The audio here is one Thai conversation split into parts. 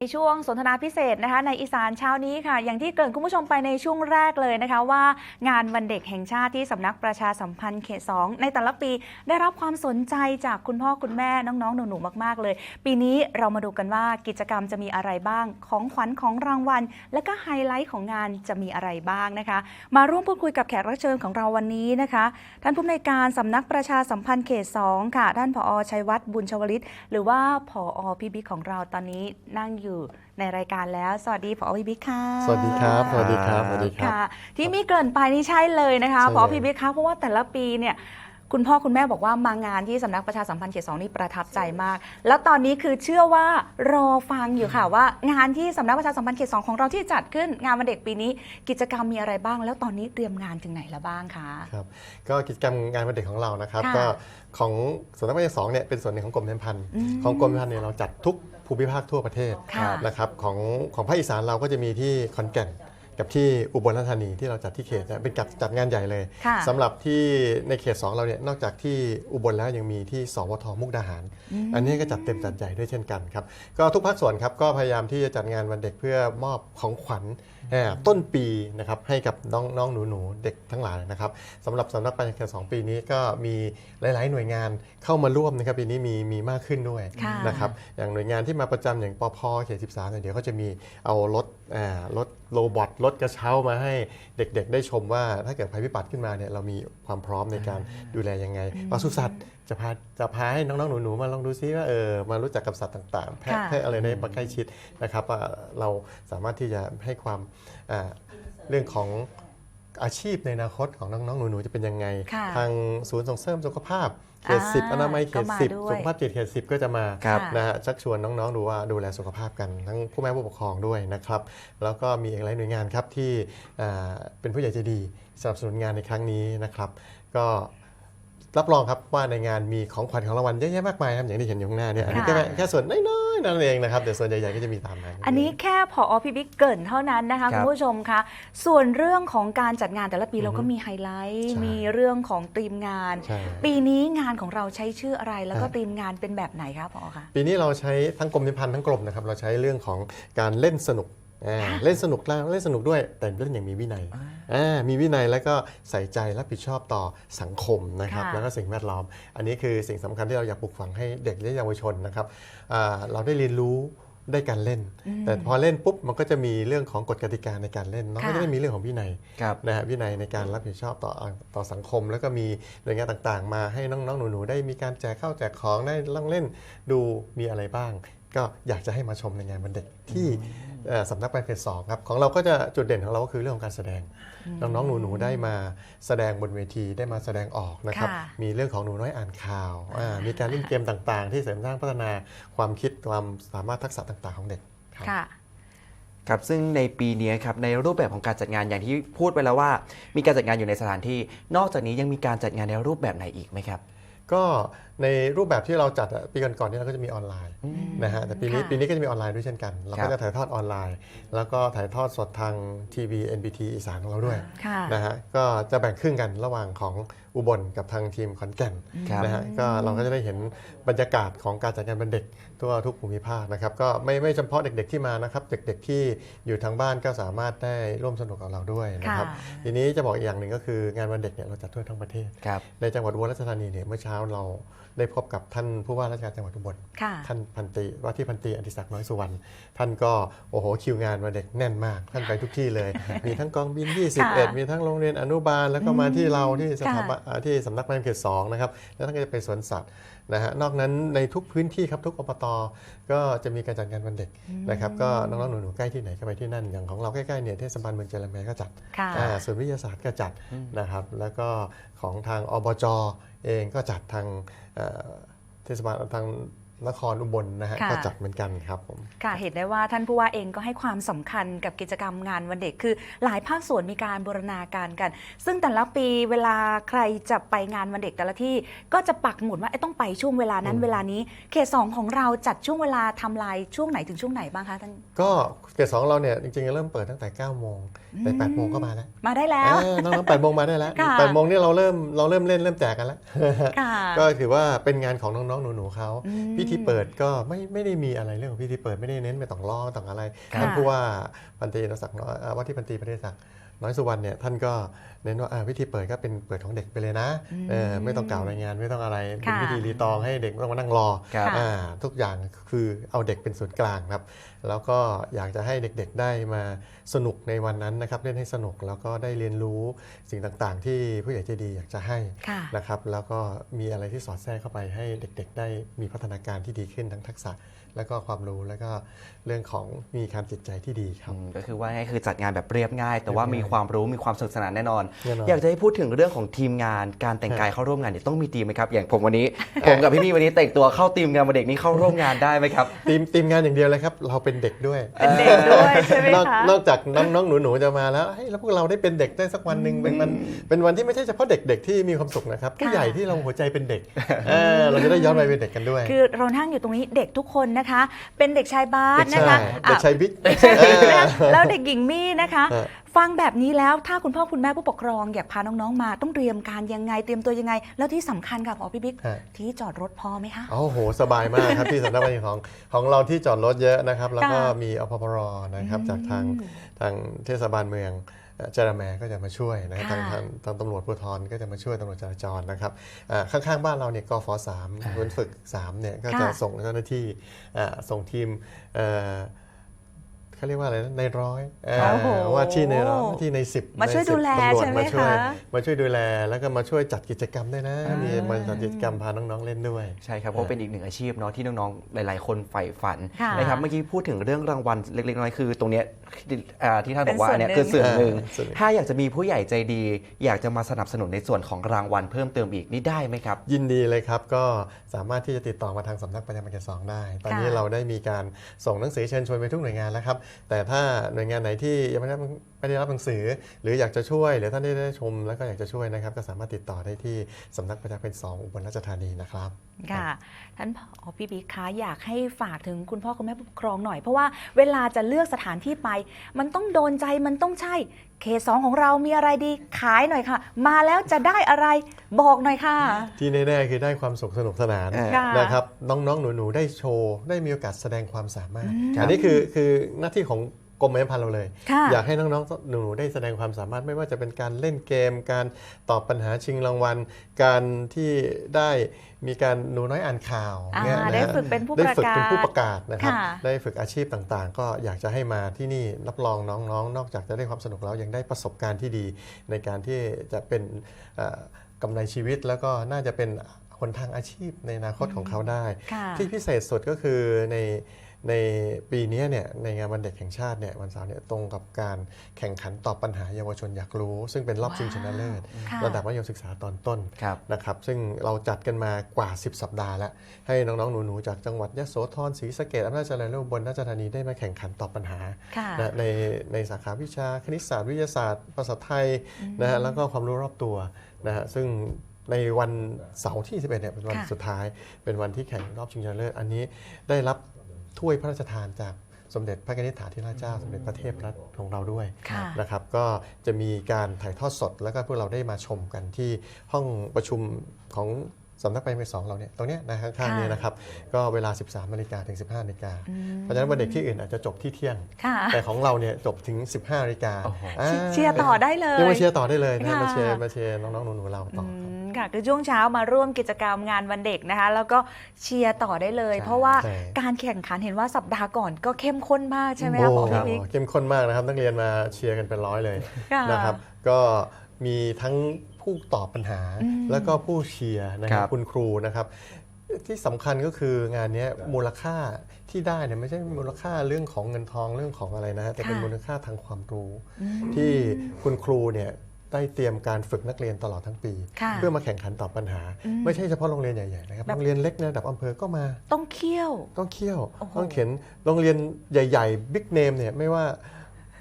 ในช่วงสนทนาพิเศษนะคะในอีสานเช้านี้ค่ะ อย่างที่เกริ่นคุณผู้ชมไปในช่วงแรกเลยนะคะ ว่างานวันเด็กแห่งชาติที่สำนักประชาสัมพันธ์เขต 2 ในแต่ละปีได้รับความสนใจจากคุณพ่อคุณแม่น้องๆ หนูๆ มากๆ เลย ปีนี้เรามาดูกันว่ากิจกรรมจะมีอะไรบ้างของขวัญของรางวัล และก็ไฮไลท์ของงานจะมีอะไรบ้างนะคะ มาร่วมพูดคุยกับแขกรับเชิญของเราวันนี้นะคะ ท่านผู้อำนการสำนักประชาสัมพันธ์เขต 2 ค่ะ ท่านผอชัยวัฒน์บุญชวลิต หรือว่าผอพี่บิ๊กของเราตอนนี้นั่งอยู่ในรายการแล้ว สวัสดีผอพี่บิ๊กค่ะ สวัสดีครับ สวัสดีครับ สวัสดีครับ ค่ะ ที่มีเกริ่นไปนี่ใช่เลยนะคะใช่เลยผอพี่บิ๊กคะเพราะว่าแต่ละปีเนี่ยคุณพ่อคุณแม่บอกว่ามางานที่สำนักประชาสัมพันธ์เขตสองนี่ประทับใจมาก แล้วตอนนี้คือเชื่อว่ารอฟังอยู่ค่ะว่า งานที่สำนักประชาสัมพันธ์เขตสองของเราที่จัดขึ้นงานวันเด็กปีนี้ กิจกรรมมีอะไรบ้าง แล้วตอนนี้เตรียมงานถึงไหนแล้วบ้างคะ ครับ ก็กิจกรรมงานวันเด็กของเรานะครับ ค่ะก็ของสำนักงานสองเนี่ยเป็นส่วนหนึ่งของกรมเนมพันธ์อืมของกรมเนมพันธ์เนี่ยเราจัดทุก ภูมิภาคทั่วประเทศค่ะนะครับของของภาคอีสานเราก็จะมีที่ขอนแก่นกับที่อุบลราชธานีที่เราจัดที่เขตนะเป็นจัดจัดงานใหญ่เลยค่ะสำหรับที่ในเขต 2 เราเนี่ยนอกจากที่อุบลแล้วยังมีที่สวทมุกดาหาร อันนี้ก็จัดเต็มจัดใหญ่ด้วยเช่นกันครับ ก็ทุกภาคส่วนครับก็พยายามที่จะจัดงานวันเด็กเพื่อมอบของขวัญแห่ ต้นปีนะครับให้กับน้องน้องหนูหนูๆเด็กทั้งหลายนะครับสำหรับสำนักปัญญาเขตสองปีนี้ก็มีหลาย ๆ หน่วยงานเข้ามาร่วมนะครับปีนี้มีมีมากขึ้นด้วยค่ะนะครับอย่างหน่วยงานที่มาประจำอย่างปพเขต13เนี่ยเดี๋ยวก็จะมีเอารถอ่ารถโรบอทรถกระเช้ามาให้เด็ก ๆ ได้ชมว่าถ้าเกิดภัยพิบัติขึ้นมาเนี่ยเรามีความพร้อมในการดูแลยังไงปศุสัตว์ จะพาจะพาให้น้องๆหนูๆมาลองดูซิว่าเออมารู้จักกับสัตว์ต่างๆ แพะค่ะแพะอะไรได้มาใกล้ชิดนะครับว่าเราสามารถที่จะให้ความอ่าเรื่องของอาชีพในอนาคตของน้องๆหนูๆจะเป็นยังไง ค่ะทางศูนย์ส่งเสริมสุขภาพเขตอ่าสิบอนามัยเขก็ตมาสิบด้วยสุขภาพจิตเขตสิบก็จะมาครับนะฮะชักชวนน้องๆดูว่าดูแลสุขภาพกันทั้งผู้แม่ผู้ปกครองด้วยนะครับ แล้วก็มีอีกหลายหน่วยงานครับที่อ่าเป็นผู้ใหญ่ใจดีสนับสนุนงานในครั้งนี้นะครับ ก็ รับรองครับว่าในงานมีของขวัญของรางวัลเยอะแยะมากมายครับอย่างที่เห็นอยู่ข้างหน้าเนี่ยอันนี้ค่ะแค่แค่ส่วนน้อยๆนั่นเองนะครับแต่ส่วนใหญ่ๆก็จะมีตามนั้นอันนี้แค่ผอพี่บิ๊กเกรินเท่านั้นนะคะครัคุบณผู้ชมคะส่วนเรื่องของการจัดงานแต่ละปีอือฮึเราก็มีไฮไลท์ใช่มีเรื่องของธีมงานใช่ปีนี้งานของเราใช้ชื่ออะไรแล้วก็อ่าธีมงานเป็นแบบไหนคะผอคะปีนี้เราใช้ทั้งกรมนิพันธ์ทั้งกรมนะครับเราใช้เรื่องของการเล่นสนุกอ่าค่ะ เล่นสนุกแล้วเล่นสนุกด้วยแต่เล่นอย่างมีวินัยอ่ามีวินัยแล้วก็ใส่ใจรับผิดชอบต่อสังคมนะครับค่ะแล้วก็สิ่งแวดล้อม อันนี้คือสิ่งสำคัญที่เราอยากปลูกฝังให้เด็กและเยาวชนนะครับอ่าเราได้เรียนรู้ได้การเล่น แต่พอเล่นปุ๊บมันก็จะมีเรื่องของกฎกติกาในการเล่นเนาะค่ะก็จะได้มีเรื่องของวินัยครับนะฮะวินัยในการรับผิดชอบต่อต่อสังคม แล้วก็มีหน่วยงานต่างๆ มาให้น้องๆหนูๆได้มีการแจกข้าวแจกของได้ลองเล่นดูมีอะไรบ้าง ก็อยากจะให้มาชมในงานวันเด็กที่เอ่อ สำนักการเขตสองครับของเราก็จะจุดเด่นของเราก็คือเรื่องของการแสดง น้องๆหนูๆได้มาแสดงบนเวทีได้มาแสดงออกนะครับค่ะมีเรื่องของหนูน้อยอ่านข่าวอ่ามีการเล่นเกมต่างๆ ที่เสริมสร้างพัฒนาความคิดความสามารถทักษะต่างๆของเด็กครับค่ะครับซึ่งในปีนี้ครับในรูปแบบของการจัดงานอย่างที่พูดไปแล้วว่า มีการจัดงานอยู่ในสถานที่ นอกจากนี้ยังมีการจัดงานในรูปแบบไหนอีกไหมครับ ก็ ในรูปแบบที่เราจัดอะปีก่อนๆเนี่ยเราก็จะมีออนไลน์นะฮะแต่ปีนี้ค่ะปีนี้ก็จะมีออนไลน์ด้วยเช่นกัน เราครัก็บจะถ่ายทอดออนไลน์ แล้วก็ถ่ายทอดสดทางทีวี NBT อีสานของเราด้วยค่ะนะฮะก็จะแบ่งครึ่งกันระหว่างของอุบลกับทางทีมขอนแก่นครับนะฮะก็เราก็จะได้เห็นบรรยากาศของการจัดงานวันเด็กทั่วทุกภูมิภาคนะครับก็ไม่ไม่เฉพาะเด็กๆที่มานะครับเด็กๆที่อยู่ทางบ้านก็สามารถได้ร่วมสนุกกับเราด้วยนะครับค่ะทีนี้จะบอกอีกอย่างหนึ่งก็คืองานวันเด็กเนี่ยเราจัดทั่วทั้งประเทศครับในจังหวัดอุบลราชธานีเนี่ยเมื่อเช้าเราได้พบกับท่านผู้ว่าราชการจังหวัดอุบลค่ะท่านพันตรีว่าที่พันตรีอดิศักดิ์น้อยสุวรรณท่านก็โอ้โหคิวงานวันเด็กแน่นมาก ท่านไปทุกที่เลย มีทั้งกองบินค่ะ21 มีทั้งโรงเรียนอนุบาล แล้วก็มาที่เราที่สถาบันค่ะอ่าที่สำนักงานเขตสองนะครับแล้วท่านก็จะไปสวนสัตว์ นะฮะนอกนั้นในทุกพื้นที่ครับทุกอบตก็จะมีการจัดงานวันเด็กนะครับก็น้องๆหนูๆใกล้ที่ไหนก็ไปที่นั่น อย่างของเราใกล้ๆเนี่ยเทศบาลเมืองเจริญแมก็จัดค่ะอ่าส่วนวิทยาศาสตร์ก็จัดนะครับแล้วก็ของทางอบจเองก็จัดทางเอ่อเทศบาลทาง นครอุบลนะฮะค่ะ ก็จัดเหมือนกันครับผม ค่ะเห็นได้ว่าท่านผู้ว่าเองก็ให้ความสำคัญกับกิจกรรมงานวันเด็กคือ หลายภาคส่วนมีการบูรณาการกัน ซึ่งแต่ละปีเวลาใครจะไปงานวันเด็กแต่ละที่ ก็จะปักหมุดว่าเอ้ยต้องไปช่วงเวลานั้น อืม เวลานี้เขตสองของเราจัดช่วงเวลาทำลายช่วงไหนถึงช่วงไหนบ้างคะท่าน ก็เขตสองเราเนี่ยจริงๆเริ่มเปิดตั้งแต่9โมงแต่8โมงก็มาแล้วมาได้แล้ว เออน้องๆ8โมงมาได้แล้วค่ะ 8โมงนี่เราเริ่มเราเริ่มเล่นเริ่มแจกกันแล้ว ค่ะก็ถือว่าเป็นงานของน้องๆหนูๆเขา อืม พิธีเปิดก็ไม่ไม่ได้มีอะไรเรื่องของพิธีเปิดไม่ได้เน้นไปต้องล้อต้องอะไรค่ะท่านผู้ว่าพันตรีนศักดิ์น้อยอ่าว่าที่พันตรีประเดชศักดิ์ น้อยสุวรรณเนี่ยท่านก็เน้นว่าอ่าพิธีเปิดก็เป็นเปิดของเด็กไปเลยนะเออไม่ต้องกล่าวรายงานไม่ต้องอะไรเป็นค่ะพิธีรีตองให้เด็กไม่ต้องมานั่งรอครับค่ะอ่าทุกอย่างคือเอาเด็กเป็นศูนย์กลางครับ แล้วก็อยากจะให้เด็กๆได้มาสนุกในวันนั้นนะครับเล่นให้สนุกแล้วก็ได้เรียนรู้สิ่งต่างๆ ที่ผู้ใหญ่ใจดีอยากจะให้ค่ะนะครับแล้วก็มีอะไรที่สอดแทรกเข้าไปให้เด็ก ๆ ได้มีพัฒนาการที่ดีขึ้นทั้งทักษะ แล้วก็ความรู้แล้วก็เรื่องของมีการจิตใจที่ดีครับอืมก็คือว่าง่ายคือจัดงานแบบเรียบง่าย แต่ว่ามีความรู้มีความสนุกสนานแน่นอนแน่นอน อยากจะให้พูดถึงเรื่องของทีมงานการแต่งกายเข้าร่วมงานเนี่ยต้องมีทีมไหมครับ อย่างผมวันนี้ ผมกับพี่มี่วันนี้แต่งตัวเข้าทีมงานวันเด็กนี้เข้าร่วมงานได้ไหมครับทีมทีมงานอย่างเดียวเลยครับ เราเป็นเด็กด้วยเป็นเด็กด้วยใช่ไหมนอกคะนอกจากน้องๆหนูๆจะมาแล้วเฮ้ยแล้วพวกเราได้เป็นเด็กได้สักวันหนึ่งเป็นวันเป็นวันที่ไม่ใช่เฉพาะเด็ก ๆ ที่มีความสุขนะครับผู้ใหญ่ที่เราหัวใจเป็นเด็กเออเราจะได้ย้อนไปเป็นเด็กกันด้วย คือเรานั่งอยู่ตรงนี้เด็กทุกคนนะคะ เป็นเด็กชายบาสเด็กนะชาคะยเด็กชายบิ๊กอะเด็กชายบิ๊กนะคะแล้วเด็กหญิงมี่นะคะเออฟังแบบนี้แล้วถ้าคุณพ่อคุณแม่ผู้ปกครองอยากพาน้องๆ มาต้องเตรียมการยังไงเตรียมตัวยังไง แล้วที่สำคัญค่ะพอพี่บิ๊กฮะที่จอดรถพอไหมคะโอ้โห สบายมากครับที่สำนักงานของของเราที่จอดรถเยอะนะครับ แล้วก็ค่ะมีอพปรนะครับจากทางทางเทศบาลเมือง เอ่อจระแมก็จะมาช่วยนะทางค่ะทางทางตำรวจภูธรก็จะมาช่วยตำรวจจราจรนะครับอ่าข้างๆบ้านเราเนี่ยกฟสามศูนย์ฝึก3เนี่ยก็จะค่ะส่งเจ้าหน้าที่อ่าส่งทีม เอ่อเขาเรียกว่าอะไรนะในร้อยเอ่อโอ้โหว่าที่ในร้อยที่ในสิบมาช่วยใน10ดูแลตำรวจใช่ไหมมาช่วยคะมาช่วยดูแลแล้วก็มาช่วยจัดกิจกรรมด้วยนะอ่ามีมีมาจัดกิจกรรมพาน้องๆเล่นด้วย ใช่ครับเพราะเป็นอีกหนึ่งอาชีพเนาะที่น้องๆหลายๆ คนใฝ่ฝันค่ะนะครับเมื่อกี้พูดถึงเรื่องรางวัลเล็กๆน้อยๆคือ ตรงเนี้ยอ่าที่ท่านบอกว่าเป็นส่วนอันเนี้ยหนึ่งคือส่วนหนึ่งอ่าส่วนหนึ่งถ้าอยากจะมีผู้ใหญ่ใจดี อยากจะมาสนับสนุนในส่วนของรางวัลเพิ่มเติมอีกนี่ได้ไหมครับ ยินดีเลยครับก็สามารถที่จะติดต่อมาทางสำนักประจำการสองได้ ตอนนี้ค่ะเราได้มีการส่งหนังสือเชิญชวนไปทุกหน่วยงานแล้วครับแต่ถ้าหน่วยงานไหนที่ยังไม่ได้ไม่ได้รับหนังสือ หรืออยากจะช่วย หรือท่านได้ได้ชมแล้วก็อยากจะช่วยนะครับ ก็สามารถติดต่อได้ที่สำนักประจำการสองอุบลราชธานีนะครับค่ะท่านผอพี่บิ๊กคะอยากให้ฝากถึงคุณพ่อคุณแม่ผู้ปกครองหน่อย เพราะว่าเวลาจะเลือกสถานที่ไป มันต้องโดนใจมันต้องใช่ เคสองของเรามีอะไรดีขายหน่อยค่ะ มาแล้วจะได้อะไรบอกหน่อยค่ะ ที่แน่ๆคือได้ความสุขสนุกสนานอ่าค่ะนะครับน้องๆหนูๆได้โชว์ ได้มีโอกาสแสดงความสามารถอืมอันนี้คือคือหน้าที่ของ กรมประชาสัมพันธ์เราเลย ค่ะอยากให้น้องๆหนูๆได้แสดงความสามารถไม่ว่าจะเป็นการเล่นเกม การตอบปัญหาชิงรางวัล การที่ได้มีการหนูน้อยอ่านข่าวอ่าเนี่ยนะได้ฮะฝึกเป็นผู้ได้ประฝึกกาเป็นศผู้ประกาศนะครับ ค่ะ ได้ฝึกอาชีพต่างๆ ก็อยากจะให้มาที่นี่รับรองน้องๆ นอกจากจะได้ความสนุกแล้วยังได้ประสบการณ์ที่ดี ในการที่จะเป็นเอ่อกำไรชีวิต แล้วก็น่าจะเป็นหนทางอาชีพในอนาคตของเขาได้ ค่ะ ที่พิเศษสุดก็คือใน ในปีนี้เนี่ยในงานวันเด็กแห่งชาติเนี่ยวันเสาร์เนี่ยตรงกับการแข่งขันตอบปัญหาเยาวชนอยากรู้ ซึ่งเป็นรอบชิงชนะเลิศค่ะระดับมัธยมศึกษาตอนต้นครับนะครับซึ่งเราจัดกันมากว่า 10 สัปดาห์แล้ว ให้น้องๆ หนูๆ จากจังหวัดยะโสธรศรีสะเกษอำนาจเจริญและอุบลราชธานีได้มาแข่งขันตอบปัญหาค่ะนะในในสาขาวิชาคณิตศาสตร์วิทยาศาสตร์ภาษาไทยนะฮะแล้วก็ความรู้รอบตัวนะฮะซึ่งในวันเสาร์ที่ 11เนี่ยเป็นวันค่ะสุดท้าย เป็นวันที่แข่งรอบชิงชนะเลิศอันนี้ได้รับ ถ้วยพระราชทานจากสมเด็จพระกนิษฐาธิราชเจ้า สมเด็จพระเทพรัตน์ของเราด้วยค่ะนะครับ ก็จะมีการถ่ายทอดสดแล้วก็พวกเราได้มาชมกันที่ห้องประชุมของสำนักไปไปสองเราเนี่ยตรงเนี้ยนะข้างๆค่ะนี้นะครับ ก็เวลา 13นาฬิกาถึง 15นาฬิกาเพราะฉะนั้นวันเด็กที่อื่นอาจจะจบที่เที่ยงค่ะแต่ของเราเนี่ยจบถึง 15นาฬิกาโอ้โหอ่าเชียร์ต่อได้เลยเรียกว่าเชียร์ต่อได้เลยนะค่ะมาเชียร์มาเชียร์น้องๆหนูๆเราต่ออือครับม ค่ะ คือช่วงเช้ามาร่วมกิจกรรมงานวันเด็กนะคะ แล้วก็เชียร์ต่อได้เลยใช่เพราะว่าใช่การแข่งขันเห็นว่าสัปดาห์ก่อนก็เข้มข้นมากใช่ไหมคะโอ้พอพี่บิ๊กเข้มข้นมากนะครับ นักเรียนมาเชียร์กันเป็นร้อยเลยค่ะนะครับ ก็มีทั้งผู้ตอบปัญหาอืมแล้วก็ผู้เชียร์นะครับครับคุณครูนะครับที่สำคัญก็คืองานเนี้ยมูลค่าที่ได้เนี่ยไม่ใช่มูลค่าเรื่องของเงินทองเรื่องของอะไรนะฮะแต่เป็นค่ะมูลค่าทางความรู้ ที่คุณครูเนี่ย ได้เตรียมการฝึกนักเรียนตลอดทั้งปี ค่ะเพื่อมาแข่งขันตอบปัญหา อืมไม่ใช่เฉพาะโรงเรียนใหญ่ๆนะครับแบบ โรงเรียนเล็กในระดับอำเภอก็มา ต้องเคี่ยว ต้องเขี้ยว โอ้โหต้องเขียนโรงเรียนใหญ่ ๆ บิ๊กเนมเนี่ยไม่ว่า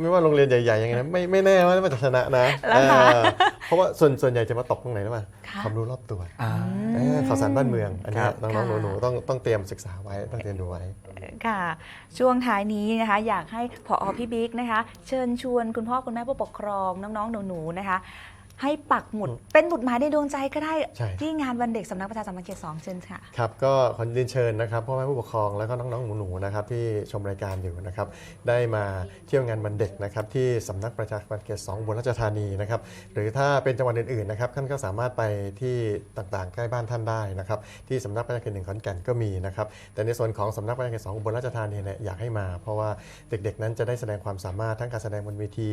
ไม่ว่าโรงเรียนใหญ่ๆยังไงนะไม่ไม่แน่ว่ามันจะชนะนะแล้วคะเออเพราะว่าส่วนส่วนใหญ่จะมาตกตรงไหนรู้ป่ะค่ะความรู้รอบตัวอ่าเออข่าวสารบ้านเมืองอันเนี้ครัยบน้องค่ะๆหนูๆต้องต้องเตรียมศึกษาไว้ต้องเรียนรู้ไว้ค่ะ ช่วงท้ายนี้นะคะ อยากให้ผอพี่บิ๊กนะคะ เชิญชวนคุณพ่อคุณแม่ผู้ปกครองน้องๆหนูๆนะคะ ให้ปักหมุด เป็นหมุดหมายในดวงใจก็ได้ ใช่ ที่งานวันเด็กสำนักประชาสัมพันธ์เขตสองเชิญค่ะ ครับก็ขอเรียนเชิญนะครับพ่อแม่ผู้ปกครองแล้วก็น้องๆหนูๆนะครับที่ชมรายการอยู่นะครับได้มาเที่ยวงานวันเด็กนะครับที่สำนักประชาสัมพันธ์เขตสองอุบลราชธานีนะครับหรือถ้าเป็นจังหวัดอื่นๆนะครับท่านก็สามารถไปที่ต่างๆ ใกล้บ้านท่านได้นะครับที่สำนักประชาเขตหนึ่งขอนแก่นก็มีนะครับแต่ในส่วนของสำนักประชาเขตสองอุบลราชธานีเนี่ยอยากให้มา เพราะว่าเด็กๆนั้นจะได้แสดงความสามารถทั้งการแสดงบนเวที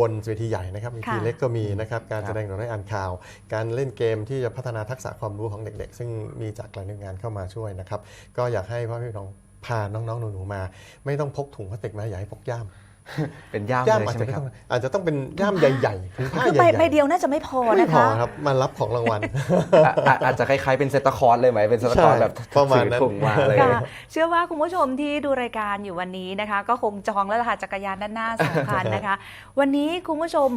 บนเวทีใหญ่นะครับเวทีค่ะ เล็กก็มีนะครับการครับแสดงหนังได้อ่านข่าว การเล่นเกมที่จะพัฒนาทักษะความรู้ของเด็กๆ ซึ่งมีจากหลายหน่วยงานเข้ามาช่วยนะครับ ก็อยากให้พ่อพี่น้องพาน้องๆหนูๆมา ไม่ต้องพกถุงพลาสติกมาอย่าให้พกย่ามเป็นย่ามย่ามเลยอาจใช่ไหจะมไม่ครัต้อบงอาจจะต้องเป็นย่ามใหญ่ๆถุงผ้าคือใหใบญ่ๆใบเดียวน่าจะไม่พอไม่นะพอคะครับมารับของรางวัลอะอะอาจจะคล้ายๆเป็นเซนตาคอร์สเลยไหมเป็นเซนตาคอร์สใช่แบบประมาณถือนั้นถุงมาเลยค่ะเชื่อว่าคุณผู้ชมที่ดูรายการอยู่วันนี้นะคะ ก็คงจองแล้วล่ะค่ะจักรยานด้านหน้าสองคันนะคะ วันนี้คุณผู้ชม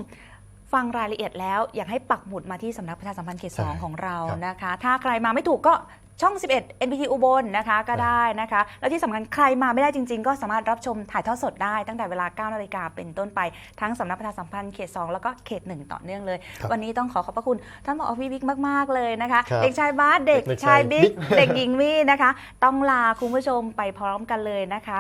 ฟังรายละเอียดแล้ว อยากให้ปักหมุดมาที่สำนักประชาสัมพันธ์เขตสองใช่ของเราครับนะคะ ถ้าใครมาไม่ถูกก็ช่อง 11 NPT อุบลนะคะก็ได้นะคะ แล้วที่สำคัญใครมาไม่ได้จริง ๆ ก็สามารถรับชมถ่ายทอดสดได้ตั้งแต่เวลา 9 นาฬิกาเป็นต้นไปทั้งสำนักประชาสัมพันธ์เขต 2 แล้วก็เขต 1 ต่อเนื่องเลยครับวันนี้ต้องขอขอบพระคุณท่านผอพี่บิ๊กมาก ๆ เลยนะคะครับเด็กชายบาสเด็กเด็กชาชายยบิ๊กบิ๊กเด็กหญิงมี่นะคะ ต้องลาคุณผู้ชมไปพร้อมกันเลยนะคะ